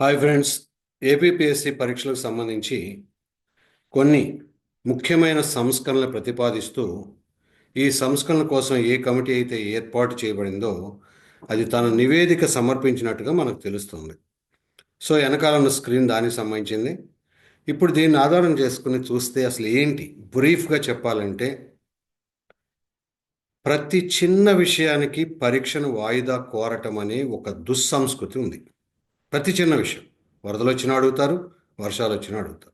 Hi friends APPSC పరీక్షలకు సంబంధించి కొన్ని ముఖ్యమైన సంస్కరణలు ప్రతిపాదిస్తూ ఈ సంస్కరణల కోసం ఏ కమిటీ అయితే ఏర్పాటు చేయబడిందో అది తన నివేదిక సమర్పించినట్టుగా మనకు తెలుస్తుంది. సో వెనకాల ఉన్న స్క్రీన్ దానికి సంబంధించింది. ఇప్పుడు దీన్ని ఆధారం చేసుకుని చూస్తే అసలు ఏంటి? బ్రీఫ్గా చెప్పాలంటే ప్రతి చిన్న విషయానికి పరీక్షను వాయిదా కోరటం అనే ఒక దుస్సంస్కృతి ఉంది. ప్రతి చిన్న విషయం. వరదలు వచ్చినా అడుగుతారు వర్షాలు వచ్చినా అడుగుతారు.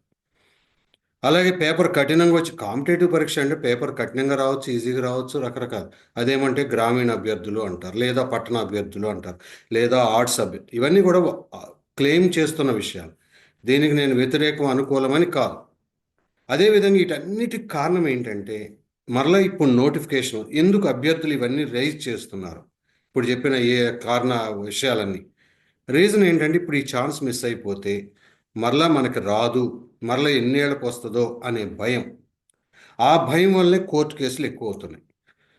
అలాగే పేపర్ కఠినంగా వచ్చి కాంపిటేటివ్ పరీక్ష అంటే పేపర్ కఠినంగా రావచ్చు ఈజీగా రావచ్చు రకరకాల. అదేమంటే గ్రామీణ అభ్యర్థులు అంటారు లేదా పట్టణ అభ్యర్థులు అంటారు లేదా ఆర్ట్స్ అభ్యర్థి ఇవన్నీ కూడా క్లెయిమ్ చేస్తున్న విషయాలు. దీనికి నేను వ్యతిరేకం అనుకూలమని కాదు. అదేవిధంగా వీటన్నిటికి కారణం ఏంటంటే మరలా ఇప్పుడు నోటిఫికేషన్ ఎందుకు అభ్యర్థులు ఇవన్నీ రైజ్ చేస్తున్నారు? ఇప్పుడు చెప్పిన ఏ కారణ విషయాలన్నీ. రీజన్ ఏంటంటే ఇప్పుడు ఈ ఛాన్స్ మిస్ అయిపోతే మరలా మనకి రాదు మరలా ఎన్నేళ్ళకి వస్తుందో అనే భయం. ఆ భయం వల్లే కోర్టు కేసులు ఎక్కువ అవుతున్నాయి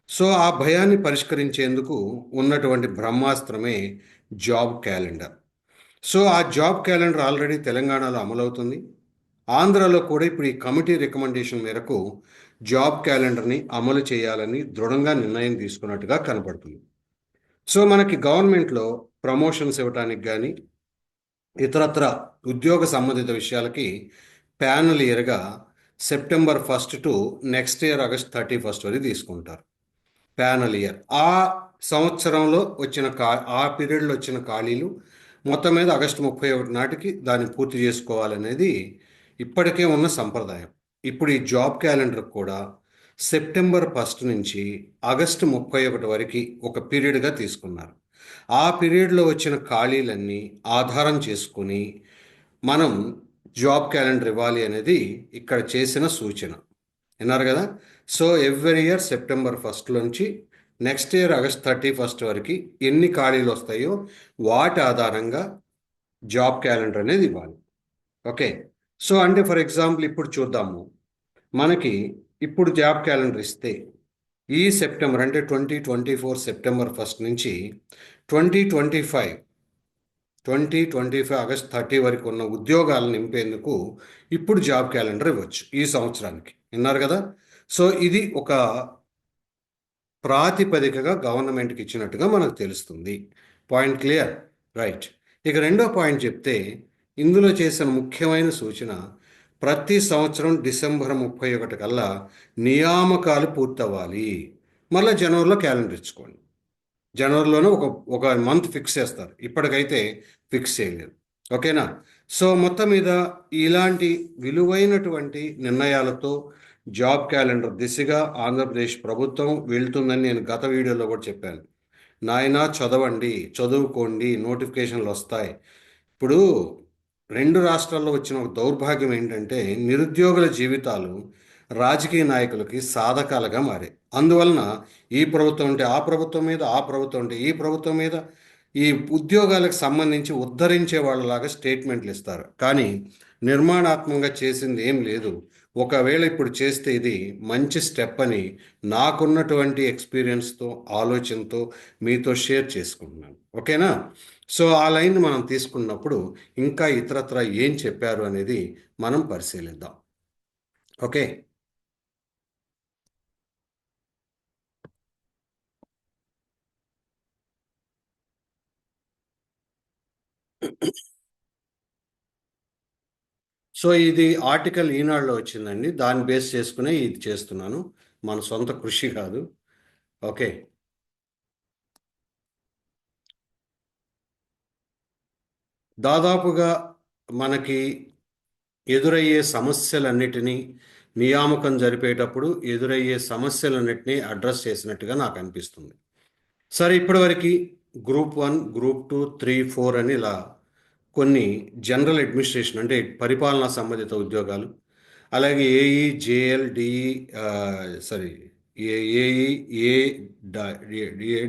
సో ఆ భయాన్ని పరిష్కరించేందుకు ఉన్నటువంటి బ్రహ్మాస్త్రమే జాబ్ క్యాలెండర్ సో ఆ జాబ్ క్యాలెండర్ ఆల్రెడీ తెలంగాణలో అమలవుతుంది. ఆంధ్రాలో కూడా ఇప్పుడు ఈ కమిటీ రికమెండేషన్ మేరకు జాబ్ క్యాలెండర్ని అమలు చేయాలని దృఢంగా నిర్ణయం తీసుకున్నట్టుగా కనపడుతుంది. సో మనకి గవర్నమెంట్లో ప్రమోషన్స్ ఇవ్వడానికి కానీ ఇతరత్ర ఉద్యోగ సంబంధిత విషయాలకి panel ఇయర్గా September first to next year August thirty first వరకు తీసుకుంటారు. Panel year. ఆ సంవత్సరంలో వచ్చిన కా ఆ పీరియడ్లో వచ్చిన ఖాళీలు మొత్తం మీద ఆగస్టు ముప్పై ఒకటి నాటికి దాన్ని పూర్తి చేసుకోవాలనేది ఇప్పటికే ఉన్న సంప్రదాయం. ఇప్పుడు ఈ జాబ్ క్యాలెండర్ కూడా సెప్టెంబర్ ఫస్ట్ నుంచి ఆగస్టు ముప్పై ఒకటి వరకు ఒక పీరియడ్గా తీసుకున్నారు. ఆ పీరియడ్లో వచ్చిన ఖాళీలన్నీ ఆధారం చేసుకుని మనం జాబ్ క్యాలెండర్ ఇవ్వాలి అనేది ఇక్కడ చేసిన సూచన. విన్నారు కదా? So every year September first నుంచి next year August thirty first వరకు ఎన్ని ఖాళీలు వస్తాయో వాటి ఆధారంగా జాబ్ క్యాలెండర్ అనేది ఇవ్వాలి. ఓకే? సో అంటే ఫర్ ఎగ్జాంపుల్ ఇప్పుడు చూద్దాము. మనకి ఇప్పుడు జాబ్ క్యాలెండర్ ఇస్తే ఈ సెప్టెంబర్ అంటే twenty twenty four September first నుంచి twenty twenty five twenty twenty five August thirty వరకు ఉన్న ఉద్యోగాలు నింపేందుకు ఇప్పుడు జాబ్ క్యాలెండర్ ఇవ్వచ్చు ఈ సంవత్సరానికి. విన్నారు కదా? సో ఇది ఒక ప్రాతిపదికగా గవర్నమెంట్కి ఇచ్చినట్టుగా మనకు తెలుస్తుంది. Point clear? రైట్. ఇక రెండో పాయింట్ చెప్తే ఇందులో చేసిన ముఖ్యమైన సూచన ప్రతి సంవత్సరం డిసెంబర్ ముప్పై ఒకటి కల్లా నియామకాలు పూర్తవ్వాలి. మళ్ళీ జనవరిలో క్యాలెండర్ ఇచ్చుకోండి. జనవరిలోనే ఒక ఒక మంత్ ఫిక్స్ చేస్తారు. ఇప్పటికైతే ఫిక్స్ చేయలేదు. ఓకేనా? సో మొత్తం మీద ఇలాంటి విలువైనటువంటి నిర్ణయాలతో జాబ్ క్యాలెండర్ దిశగా ఆంధ్రప్రదేశ్ ప్రభుత్వం వెళ్తుందని నేను గత వీడియోలో కూడా చెప్పాను. నాయన చదవండి చదువుకోండి నోటిఫికేషన్లు వస్తాయి. ఇప్పుడు రెండు రాష్ట్రాల్లో వచ్చిన ఒక దౌర్భాగ్యం ఏంటంటే నిరుద్యోగుల జీవితాలు రాజకీయ నాయకులకి సాధకాలుగా మారాయి అందువలన ఈ ప్రభుత్వం అంటే ఆ ప్రభుత్వం మీద ఆ ప్రభుత్వం అంటే ఈ ప్రభుత్వం మీద ఈ ఉద్యోగాలకు సంబంధించి ఉద్ధరించే వాళ్ళలాగా స్టేట్మెంట్లు ఇస్తారు. కానీ నిర్మాణాత్మకంగా చేసింది ఏం లేదు. ఒకవేళ ఇప్పుడు చేస్తే ఇది మంచి స్టెప్ అని నాకున్నటువంటి ఎక్స్పీరియన్స్తో ఆలోచనతో మీతో షేర్ చేసుకుంటున్నాను. ఓకేనా? సో ఆ లైన్ మనం తీసుకున్నప్పుడు ఇంకా ఇతరత్ర ఏం చెప్పారు అనేది మనం పరిశీలిద్దాం. ఓకే? సో ఇది ఆర్టికల్ ఈనాడులో వచ్చిందండి. దాన్ని బేస్ చేసుకునే ఇది చేస్తున్నాను. మన సొంత కృషి కాదు. ఓకే. దాదాపుగా మనకి ఎదురయ్యే సమస్యలన్నిటినీ నియామకం జరిపేటప్పుడు ఎదురయ్యే సమస్యలన్నిటినీ అడ్రస్ చేసినట్టుగా నాకు అనిపిస్తుంది. సరే ఇప్పటివరకు group one group two three four అని ఇలా కొన్ని జనరల్ అడ్మినిస్ట్రేషన్ అంటే పరిపాలనా సంబంధిత ఉద్యోగాలు అలాగే AE JL DE sorry AE A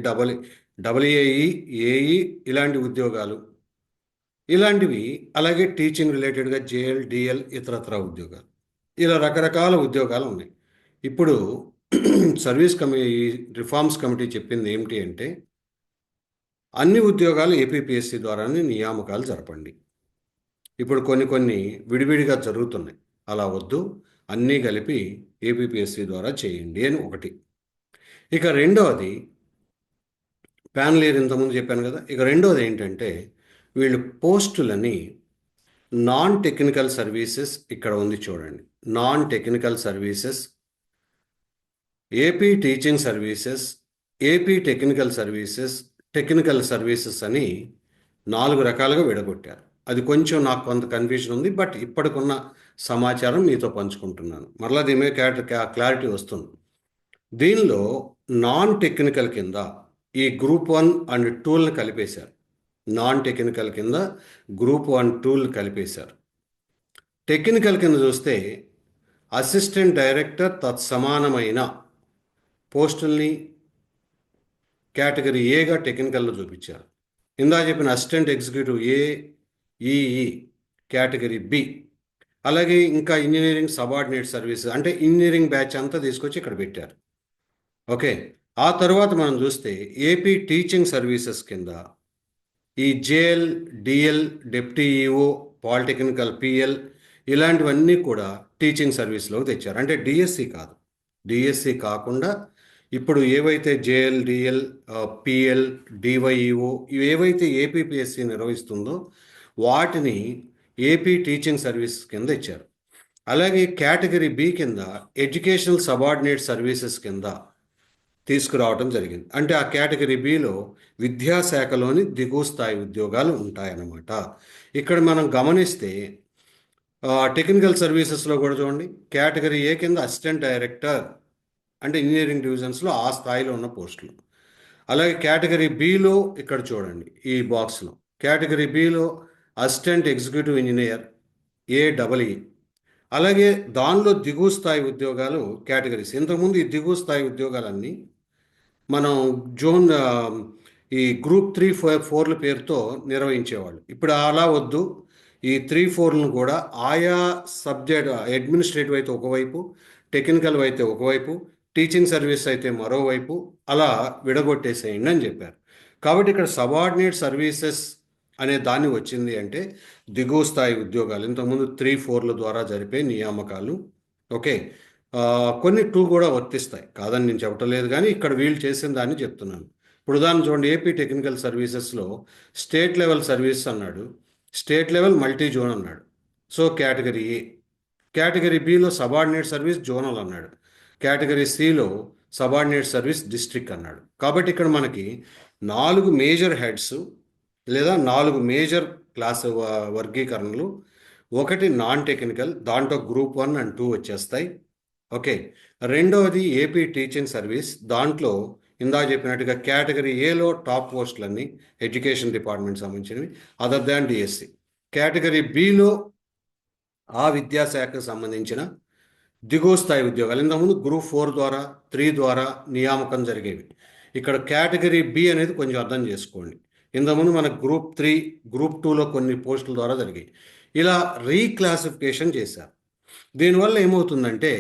double double AE AE ఇలాంటి ఉద్యోగాలు. ఇలాంటివి అలాగే టీచింగ్ రిలేటెడ్గా జేఎల్ డిఎల్ ఇతరత్ర ఉద్యోగాలు. ఇలా రకరకాల ఉద్యోగాలు ఉన్నాయి. ఇప్పుడు సర్వీస్ కమి రిఫార్మ్స్ కమిటీ చెప్పింది ఏమిటి అంటే అన్ని ఉద్యోగాలు ఏపీపీఎస్సీ ద్వారానే నియామకాలు జరపండి. ఇప్పుడు కొన్ని కొన్ని విడివిడిగా జరుగుతున్నాయి. అలా వద్దు. అన్నీ కలిపి ఏపీపీఎస్సీ ద్వారా చేయండి అని ఒకటి. ఇక రెండవది ప్యాన్ లేరు ఇంతకుముందు చెప్పాను కదా. ఇక రెండవది ఏంటంటే వీళ్ళు పోస్టులని నాన్ టెక్నికల్ సర్వీసెస్ ఇక్కడ ఉంది చూడండి. Non technical services AP teaching services AP technical services technical services అని నాలుగు రకాలుగా విడగొట్టారు. అది కొంచెం నాకు కొంత కన్ఫ్యూజన్ ఉంది బట్ ఇప్పటికున్న సమాచారం మీతో పంచుకుంటున్నాను. మరలా దీని మీద క్లారిటీ వస్తుంది. దీనిలో నాన్ టెక్నికల్ కింద ఈ గ్రూప్ వన్ అండ్ టూల్ని కలిపేశారు. నాన్ టెక్నికల్ కింద గ్రూప్ వన్ టూల్ కలిపేశారు. టెక్నికల్ కింద చూస్తే అసిస్టెంట్ డైరెక్టర్ తత్సమానమైన పోస్టుల్ని కేటగిరీ ఏగా టెక్నికల్లో చూపించారు. ఇందా చెప్పిన assistant executive A EE category B అలాగే ఇంకా ఇంజనీరింగ్ సబార్డినేట్ సర్వీసెస్ అంటే ఇంజనీరింగ్ బ్యాచ్ అంతా తీసుకొచ్చి ఇక్కడ పెట్టారు. ఓకే. ఆ తర్వాత మనం చూస్తే ఏపీ టీచింగ్ సర్వీసెస్ కింద ఈ JL DL deputy EO polytechnical PL ఇలాంటివన్నీ కూడా టీచింగ్ సర్వీస్లోకి తెచ్చారు. అంటే డిఎస్సి కాదు. డిఎస్సి కాకుండా ఇప్పుడు ఏవైతే జేఎల్ డిఎల్ పిఎల్ డివైఈఓ ఇవి ఏవైతే ఏపీపిఎస్సి నిర్వహిస్తుందో వాటిని ఏపీ టీచింగ్ సర్వీస్ కింద ఇచ్చారు. అలాగే కేటగిరీ బి కింద ఎడ్యుకేషనల్ సబార్డినేట్ సర్వీసెస్ కింద తీసుకురావడం జరిగింది. అంటే ఆ కేటగిరీ బిలో విద్యాశాఖలోని దిగువ స్థాయి ఉద్యోగాలు ఉంటాయన్నమాట. ఇక్కడ మనం గమనిస్తే టెక్నికల్ సర్వీసెస్లో కూడా చూడండి కేటగిరీ ఏ కింద అసిస్టెంట్ డైరెక్టర్ అంటే ఇంజనీరింగ్ డివిజన్స్లో ఆ స్థాయిలో ఉన్న పోస్టులు. అలాగే కేటగిరీ బిలో ఇక్కడ చూడండి ఈ బాక్స్లో. Category below assistant executive engineer A double E అలాగే దానిలో దిగువ స్థాయి ఉద్యోగాలు కేటగిరీస్. ఇంతకుముందు ఈ దిగువ స్థాయి ఉద్యోగాలన్నీ మనం జోన్ ఈ గ్రూప్ త్రీ ఫోర్ ఫోర్ల పేరుతో నిర్వహించేవాళ్ళు. ఇప్పుడు అలా వద్దు. ఈ త్రీ ఫోర్లను కూడా ఆయా సబ్జెక్ట్ అడ్మినిస్ట్రేటివ్ అయితే ఒకవైపు టెక్నికల్ అయితే ఒకవైపు టీచింగ్ సర్వీస్ అయితే మరోవైపు అలా విడగొట్టేసేయండి అని చెప్పారు. కాబట్టి ఇక్కడ సబార్డినేట్ సర్వీసెస్ అనే దాన్ని వచ్చింది అంటే దిగువ స్థాయి ఉద్యోగాలు ఇంతకుముందు త్రీ ఫోర్ల ద్వారా జరిపే నియామకాలు ఓకే. కొన్ని టూ కూడా వర్తిస్తాయి. కాదని నేను చెప్పటలేదు కానీ ఇక్కడ వీళ్ళు చేసిన దాన్ని చెప్తున్నాను. ఇప్పుడు ఉదాహరణ చూడండి ఏపీ టెక్నికల్ సర్వీసెస్లో స్టేట్ లెవెల్ సర్వీస్ అన్నాడు స్టేట్ లెవెల్ మల్టీ జోన్ అన్నాడు. So category A. కేటగిరీ బిలో సబార్డినేట్ సర్వీస్ జోనల్ అన్నాడు. కేటగిరీ సిలో సబార్డినేట్ సర్వీస్ డిస్ట్రిక్ట్ అన్నాడు. కాబట్టి ఇక్కడ మనకి నాలుగు మేజర్ హెడ్స్ లేదా నాలుగు మేజర్ క్లాస్ వ- వర్గీకరణలు ఒకటి నాన్ టెక్నికల్ దాంట్లో గ్రూప్ వన్ అండ్ టూ వచ్చేస్తాయి. ఓకే. రెండవది ఏపీ టీచింగ్ సర్వీస్. దాంట్లో ఇందా చెప్పినట్టుగా కేటగిరీ ఏలో టాప్ పోస్టులన్నీ ఎడ్యుకేషన్ డిపార్ట్మెంట్ సంబంధించినవి అదర్ దాన్ డిఎస్సి కేటగిరీ బిలో ఆ విద్యాశాఖకు సంబంధించిన దిగువ స్థాయి ఉద్యోగాలు. ఇంతకుముందు గ్రూప్ ఫోర్ ద్వారా త్రీ ద్వారా నియామకం జరిగేవి. ఇక్కడ కేటగిరీ బి అనేది కొంచెం అర్థం చేసుకోండి. ఇంతకుముందు మనకు గ్రూప్ త్రీ గ్రూప్ టూలో కొన్ని పోస్టుల ద్వారా జరిగాయి. ఇలా రీక్లాసిఫికేషన్ చేశారు. దీనివల్ల ఏమవుతుందంటే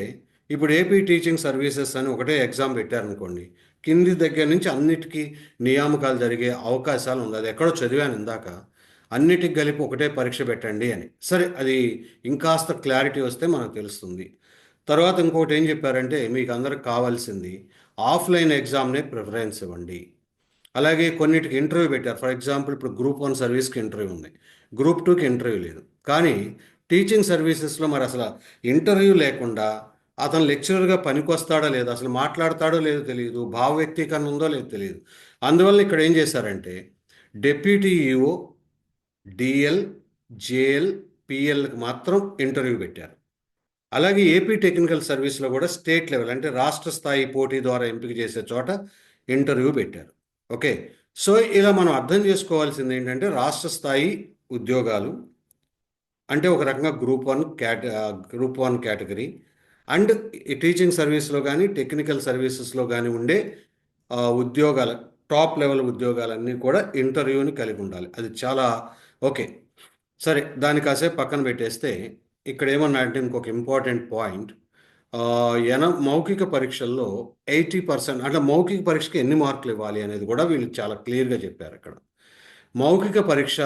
ఇప్పుడు ఏపీ టీచింగ్ సర్వీసెస్ అని ఒకటే ఎగ్జామ్ పెట్టారనుకోండి కింది దగ్గర నుంచి అన్నిటికీ నియామకాలు జరిగే అవకాశాలు ఉంది అది ఎక్కడో చదివాను ఇందాక. అన్నిటికి కలిపి ఒకటే పరీక్ష పెట్టండి అని. సరే అది ఇంకాస్త క్లారిటీ వస్తే మనకు తెలుస్తుంది. తర్వాత ఇంకోటి ఏం చెప్పారంటే మీకు అందరికి కావాల్సింది ఆఫ్లైన్ ఎగ్జామ్నే ప్రిఫరెన్స్ ఇవ్వండి. అలాగే కొన్నిటికి ఇంటర్వ్యూ పెట్టారు. ఫర్ ఎగ్జాంపుల్ ఇప్పుడు గ్రూప్ వన్ సర్వీస్కి ఇంటర్వ్యూ ఉంది. గ్రూప్ టూకి ఇంటర్వ్యూ లేదు. కానీ టీచింగ్ సర్వీసెస్లో మరి అసలు ఇంటర్వ్యూ లేకుండా అతను లెక్చరర్గా పనికొస్తాడో లేదో అసలు మాట్లాడతాడో లేదో తెలియదు భావ వ్యక్తీకరణ ఉందో లేదో తెలియదు అందువల్ల ఇక్కడ ఏం చేశారంటే డెప్యూటీ ఈఓ డిఎల్ జేఎల్ పిఎల్కి మాత్రం ఇంటర్వ్యూ పెట్టారు. అలాగే ఏపీ టెక్నికల్ సర్వీస్లో కూడా స్టేట్ లెవెల్ అంటే రాష్ట్ర స్థాయి పోటీ ద్వారా ఎంపిక చేసే చోట ఇంటర్వ్యూ పెట్టారు. ఓకే. సో ఇలా మనం అర్థం చేసుకోవాల్సింది ఏంటంటే రాష్ట్ర స్థాయి ఉద్యోగాలు అంటే ఒక రకంగా group one క్యాట group one category and teaching సర్వీస్లో కానీ టెక్నికల్ సర్వీసెస్లో కానీ ఉండే ఉద్యోగాల టాప్ లెవెల్ ఉద్యోగాలన్నీ కూడా ఇంటర్వ్యూని కలిగి ఉండాలి. అది చాలా ఓకే. సరే దాని కాసేపు పక్కన పెట్టేస్తే ఇక్కడ ఏమన్నా అంటే ఇంకొక ఇంపార్టెంట్ పాయింట్. ఎన మౌఖిక పరీక్షల్లో ఎయిటీ పర్సెంట్ అంటే మౌఖిక పరీక్షకి ఎన్ని మార్కులు ఇవ్వాలి అనేది కూడా వీళ్ళు చాలా క్లియర్గా చెప్పారు ఇక్కడ మౌఖిక పరీక్ష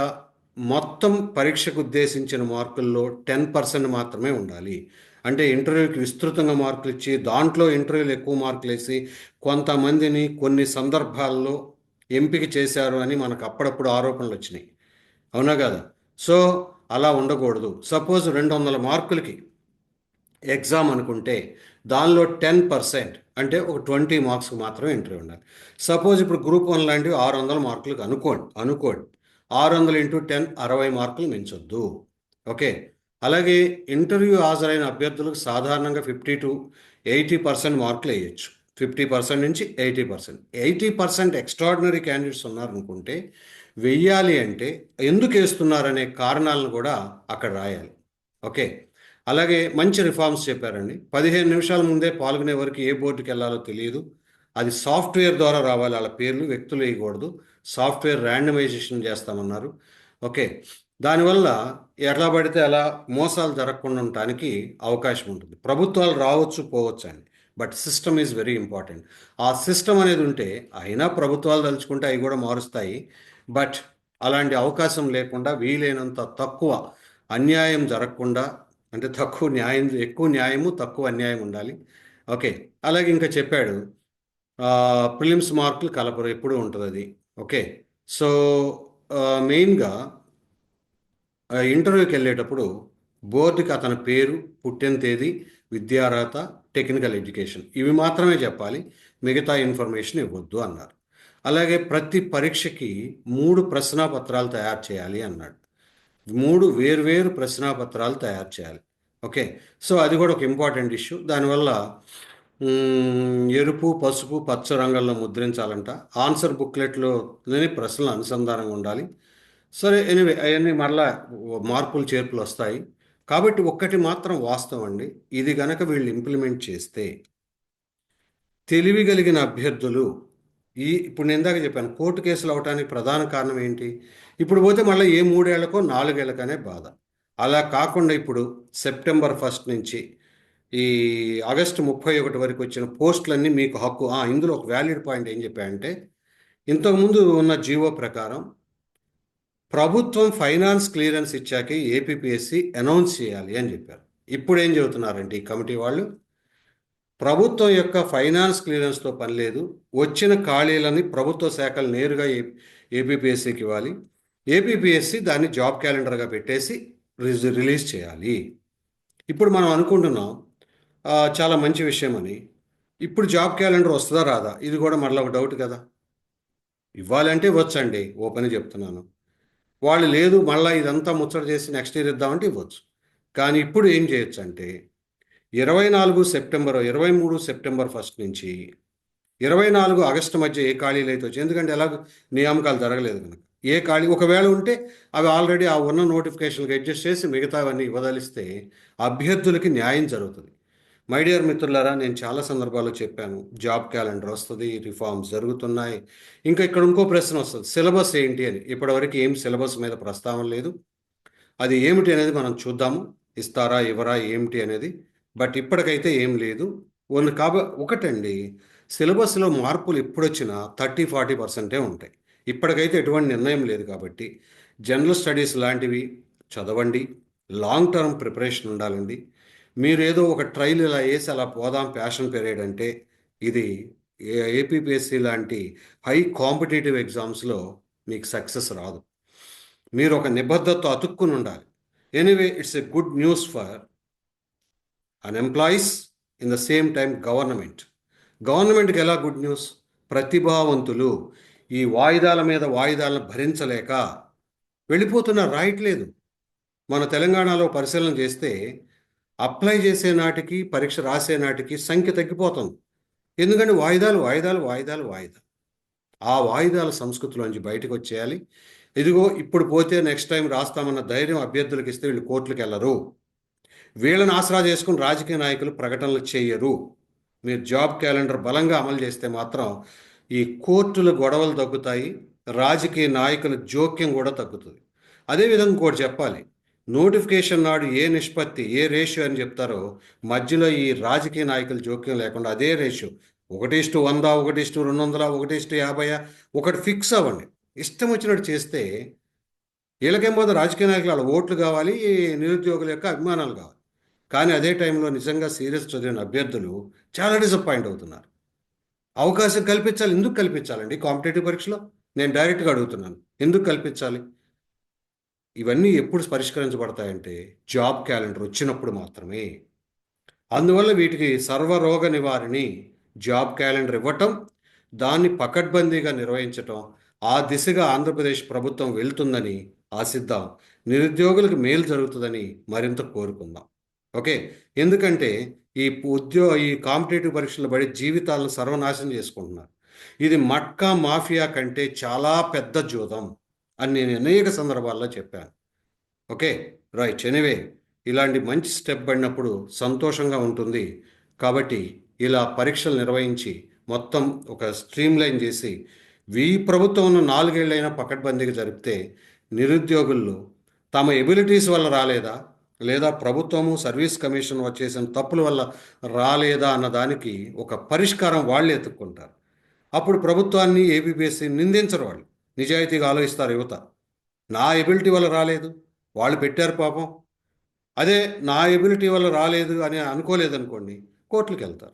మొత్తం పరీక్షకు ఉద్దేశించిన మార్కుల్లో టెన్ పర్సెంట్ మాత్రమే ఉండాలి. అంటే ఇంటర్వ్యూకి విస్తృతంగా మార్కులు ఇచ్చి దాంట్లో ఇంటర్వ్యూలు ఎక్కువ మార్కులు వేసి కొంతమందిని కొన్ని సందర్భాల్లో ఎంపిక చేశారు అని మనకు అప్పుడప్పుడు ఆరోపణలు వచ్చినాయి. అవునా కదా? సో అలా ఉండకూడదు. సపోజ్ రెండు వందల మార్కులకి ఎగ్జామ్ అనుకుంటే దానిలో టెన్ పర్సెంట్ అంటే ఒక ట్వంటీ మార్క్స్కి మాత్రమే ఇంటర్వ్యూ ఉండాలి. సపోజ్ ఇప్పుడు గ్రూప్ వన్ లాంటివి ఆరు వందల మార్కులకు అనుకోండి అనుకోండి. ఆరు వందలు ఇంటూ టెన్ అరవై మార్కులు మించొద్దు. ఓకే? అలాగే ఇంటర్వ్యూ హాజరైన అభ్యర్థులకు సాధారణంగా ఫిఫ్టీ టు ఎయిటీ పర్సెంట్ మార్కులు వేయచ్చు. ఫిఫ్టీ పర్సెంట్ నుంచి eighty percent. Eighty percent extraordinary candidates ఉన్నారనుకుంటే వెయ్యాలి అంటే ఎందుకు వేస్తున్నారనే కారణాలను కూడా అక్కడ రాయాలి. ఓకే? అలాగే మంచి రిఫార్మ్స్ చెప్పారండి. పదిహేను నిమిషాల ముందే పాల్గొనే వరకు ఏ బోర్డుకి వెళ్ళాలో తెలియదు. అది సాఫ్ట్వేర్ ద్వారా రావాలి వాళ్ళ పేర్లు వ్యక్తులు వేయకూడదు. సాఫ్ట్వేర్ ర్యాండమైజేషన్ చేస్తామన్నారు. ఓకే? దానివల్ల ఎట్లా పడితే అలా మోసాలు జరగకుండా ఉండటానికి అవకాశం ఉంటుంది. ప్రభుత్వాలు రావచ్చు పోవచ్చు అండి. But system is very important. ఆ సిస్టమ్ అనేది ఉంటే అయినా ప్రభుత్వాలు తలుచుకుంటే అవి కూడా మారుస్తాయి. బట్ అలాంటి అవకాశం లేకుండా వీలైనంత తక్కువ అన్యాయం జరగకుండా అంటే తక్కువ న్యాయం ఎక్కువ న్యాయము తక్కువ అన్యాయం ఉండాలి. ఓకే. అలాగే ఇంకా చెప్పాడు ప్రిలిమ్స్ మార్కులు కలపరు ఎప్పుడు ఉంటుంది అది. ఓకే. సో మెయిన్గా ఇంటర్వ్యూకి వెళ్ళేటప్పుడు బోర్డుకి అతని పేరు పుట్టిన తేదీ విద్యార్హత టెక్నికల్ ఎడ్యుకేషన్ ఇవి మాత్రమే చెప్పాలి. మిగతా ఇన్ఫర్మేషన్ ఇవ్వద్దు అన్నారు. అలాగే ప్రతి పరీక్షకి మూడు ప్రశ్నాపత్రాలు తయారు చేయాలి అన్నాడు. మూడు వేర్వేరు ప్రశ్నాపత్రాలు తయారు చేయాలి. ఓకే. సో అది కూడా ఒక ఇంపార్టెంట్ ఇష్యూ. దానివల్ల ఎరుపు పసుపు పచ్చ రంగుల్లో ముద్రించాలంట. ఆన్సర్ బుక్లెట్లోని ప్రశ్నలు అనుసంధానంగా ఉండాలి. సరే ఎనివే అవన్నీ మరలా మార్పులు చేర్పులు వస్తాయి. కాబట్టి ఒక్కటి మాత్రం వాస్తవం అండి. ఇది గనక వీళ్ళు ఇంప్లిమెంట్ చేస్తే తెలివి కలిగిన అభ్యర్థులు ఈ ఇప్పుడు నేను ఇందాక చెప్పాను కోర్టు కేసులు అవటానికి ప్రధాన కారణం ఏంటి? ఇప్పుడు పోతే మళ్ళీ ఏ మూడేళ్ళకో నాలుగేళ్ళకనే బాధ. అలా కాకుండా ఇప్పుడు సెప్టెంబర్ ఫస్ట్ నుంచి ఈ ఆగస్టు ముప్పై ఒకటి వరకు వచ్చిన పోస్టులన్నీ మీకు హక్కు. ఇందులో ఒక వ్యాలిడ్ పాయింట్ ఏం చెప్పాయంటే ఇంతకుముందు ఉన్న జీవో ప్రకారం ప్రభుత్వం ఫైనాన్స్ క్లియరెన్స్ ఇచ్చాకే ఏపీపీఎస్సి అనౌన్స్ చేయాలి అని చెప్పారు. ఇప్పుడు ఏం చెబుతున్నారంటే ఈ కమిటీ వాళ్ళు ప్రభుత్వం యొక్క ఫైనాన్స్ క్లియరెన్స్తో పని లేదు. వచ్చిన ఖాళీలని ప్రభుత్వ శాఖలు నేరుగా ఏ ఏపీపీఎస్సికి ఇవ్వాలి. ఏపీపీఎస్సి దాన్ని జాబ్ క్యాలెండర్గా పెట్టేసి రిజ్- రిలీజ్ చేయాలి. ఇప్పుడు మనం అనుకుంటున్నాం చాలా మంచి విషయం అని. ఇప్పుడు జాబ్ క్యాలెండర్ వస్తుందా రాదా? ఇది కూడా మరలా ఒక డౌట్ కదా. ఇవ్వాలంటే ఇవ్వచ్చండి పని చెప్తున్నాను. వాళ్ళు లేదు మళ్ళీ ఇదంతా ముచ్చట చేసి నెక్స్ట్ ఇయర్ ఇద్దామంటే ఇవ్వచ్చు. కానీ ఇప్పుడు ఏం చేయొచ్చు అంటే ఇరవై నాలుగు సెప్టెంబర్ ఇరవై మూడు సెప్టెంబర్ ఫస్ట్ నుంచి ఇరవై నాలుగు ఆగస్టు మధ్య ఏ ఖాళీలు అయితే వచ్చాయి? ఎందుకంటే ఎలాగ నియామకాలు జరగలేదు కనుక. ఏ ఖాళీ ఒకవేళ ఉంటే అవి ఆల్రెడీ ఆ ఉన్న నోటిఫికేషన్కి అడ్జస్ట్ చేసి మిగతావన్నీ ఇవ్వదలిస్తే అభ్యర్థులకి న్యాయం జరుగుతుంది. మై డియర్ మిత్రులారా నేను చాలా సందర్భాల్లో చెప్పాను జాబ్ క్యాలెండర్ వస్తుంది రిఫార్మ్స్ జరుగుతున్నాయి. ఇంకా ఇక్కడ ఇంకో ప్రశ్న వస్తుంది సిలబస్ ఏంటి అని. ఇప్పటివరకు ఏం సిలబస్ మీద ప్రస్తావన లేదు. అది ఏమిటి అనేది మనం చూద్దాము. ఇస్తారా ఇవ్వరా ఏమిటి అనేది బట్ ఇప్పటికైతే ఏం లేదు. వన్ కాబ ఒకటండి సిలబస్లో మార్పులు ఎప్పుడొచ్చినా థర్టీ ఫార్టీ పర్సెంటే ఉంటాయి. ఇప్పటికైతే ఎటువంటి నిర్ణయం లేదు కాబట్టి జనరల్ స్టడీస్ లాంటివి చదవండి. లాంగ్ టర్మ్ ప్రిపరేషన్ ఉండాలండి. మీరు ఏదో ఒక ట్రైల్ ఇలా వేసి అలా పోదాం ప్యాషన్ పీరియడ్ అంటే ఇది ఏపీపీఎస్సి లాంటి హై కాంపిటేటివ్ ఎగ్జామ్స్లో మీకు సక్సెస్ రాదు. మీరు ఒక నిబద్ధతతో అతుక్కుని ఉండాలి anyway it's a good news for un employees in the same time government గవర్నమెంట్కి ఎలా గుడ్ న్యూస్ ప్రతిభావంతులు ఈ వాయిదాల మీద వాయిదాలను భరించలేక వెళ్ళిపోతున్నారు రాయట్లేదు మన తెలంగాణలో పరిశీలన చేస్తే అప్లై చేసే నాటికి పరీక్ష రాసే నాటికి సంఖ్య తగ్గిపోతుంది. ఎందుకంటే వాయిదాలు వాయిదాలు వాయిదాలు వాయిదా ఆ వాయిదాల సంస్కృతిలోంచి బయటకు వచ్చేయాలి. ఇదిగో ఇప్పుడు పోతే నెక్స్ట్ టైం రాస్తామన్న ధైర్యం అభ్యర్థులకు ఇస్తే వీళ్ళు కోర్టులకు వెళ్ళరు. వీళ్ళని ఆసరా చేసుకుని రాజకీయ నాయకులు ప్రకటనలు చేయరు. మీరు జాబ్ క్యాలెండర్ బలంగా అమలు చేస్తే మాత్రం ఈ కోర్టుల గొడవలు తగ్గుతాయి రాజకీయ నాయకుల జోక్యం కూడా తగ్గుతుంది. అదేవిధంగా ఇంకోటి చెప్పాలి. నోటిఫికేషన్ నాడు ఏ నిష్పత్తి ఏ రేషియో అని చెప్తారో మధ్యలో ఈ రాజకీయ నాయకుల జోక్యం లేకుండా అదే రేషియో. ఒకటి ఇష్టు వంద ఒకటి ఇష్టు రెండు వందల ఒకటి ఇష్టు యాభై ఒకటి ఫిక్స్ అవ్వండి. ఇష్టం వచ్చినట్టు చేస్తే వీళ్ళకేం పోతే రాజకీయ నాయకులు వాళ్ళ ఓట్లు కావాలి నిరుద్యోగుల యొక్క అభిమానాలు కావాలి. కానీ అదే టైంలో నిజంగా సీరియస్ చదివిన అభ్యర్థులు చాలా డిసప్పాయింట్ అవుతున్నారు. అవకాశం కల్పించాలి ఎందుకు కల్పించాలండి? కాంపిటేటివ్ పరీక్షలో? నేను డైరెక్ట్గా అడుగుతున్నాను. ఎందుకు కల్పించాలి? ఇవన్నీ ఎప్పుడు పరిష్కరించబడతాయంటే జాబ్ క్యాలెండర్ వచ్చినప్పుడు మాత్రమే. అందువల్ల వీటికి సర్వరోగ నివారిణి జాబ్ క్యాలెండర్ ఇవ్వటం దాన్ని పకడ్బందీగా నిర్వహించటం ఆ దిశగా ఆంధ్రప్రదేశ్ ప్రభుత్వం వెళ్తుందని ఆశిద్దాం. నిరుద్యోగులకు మేలు జరుగుతుందని మరింత కోరుకుందాం. ఓకే. ఎందుకంటే ఈ ఉద్యో ఈ కాంపిటేటివ్ పరీక్షలు పడి జీవితాలను సర్వనాశనం చేసుకుంటున్నారు. ఇది మట్కా మాఫియా కంటే చాలా పెద్ద జూదం అని నేను అనేక సందర్భాల్లో చెప్పాను. ఓకే. రైట్. ఎనివే ఇలాంటి మంచి స్టెప్ పడినప్పుడు సంతోషంగా ఉంటుంది. కాబట్టి ఇలా పరీక్షలు నిర్వహించి మొత్తం ఒక స్ట్రీమ్ లైన్ చేసి వీ ప్రభుత్వంలో నాలుగేళ్ళైనా పకడ్బందీగా జరిపితే నిరుద్యోగుల్లో తమ ఎబిలిటీస్ వల్ల రాలేదా? లేదా ప్రభుత్వము సర్వీస్ కమిషన్ వచ్చేసిన తప్పుల వల్ల రాలేదా అన్న దానికి ఒక పరిష్కారం వాళ్ళు ఎత్తుక్కుంటారు. అప్పుడు ప్రభుత్వాన్ని ఏబిపిఎస్సి నిందించరు వాళ్ళు. నిజాయితీగా ఆలోచిస్తారు యువత. నా ఎబిలిటీ వల్ల రాలేదు. వాళ్ళు పెట్టారు పాపం. అదే నా ఎబిలిటీ వల్ల రాలేదు అని అనుకోలేదనుకోండి కోర్టులకు వెళ్తారు.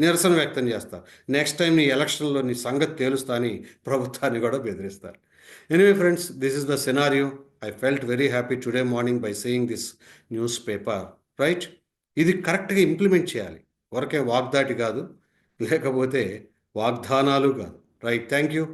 నిరసన వ్యక్తం చేస్తారు. నెక్స్ట్ టైం నీ ఎలక్షన్లో నీ సంగతి తేలుస్తా అని ప్రభుత్వాన్ని కూడా బెదిరిస్తారు. Anyway friends this is the scenario. I felt very happy today morning by saying this news paper right ఇది కరెక్ట్గా ఇంప్లిమెంట్ చేయాలి. వరకే వాగ్దాటి కాదు లేకపోతే వాగ్దానాలు కాదు. Right thank you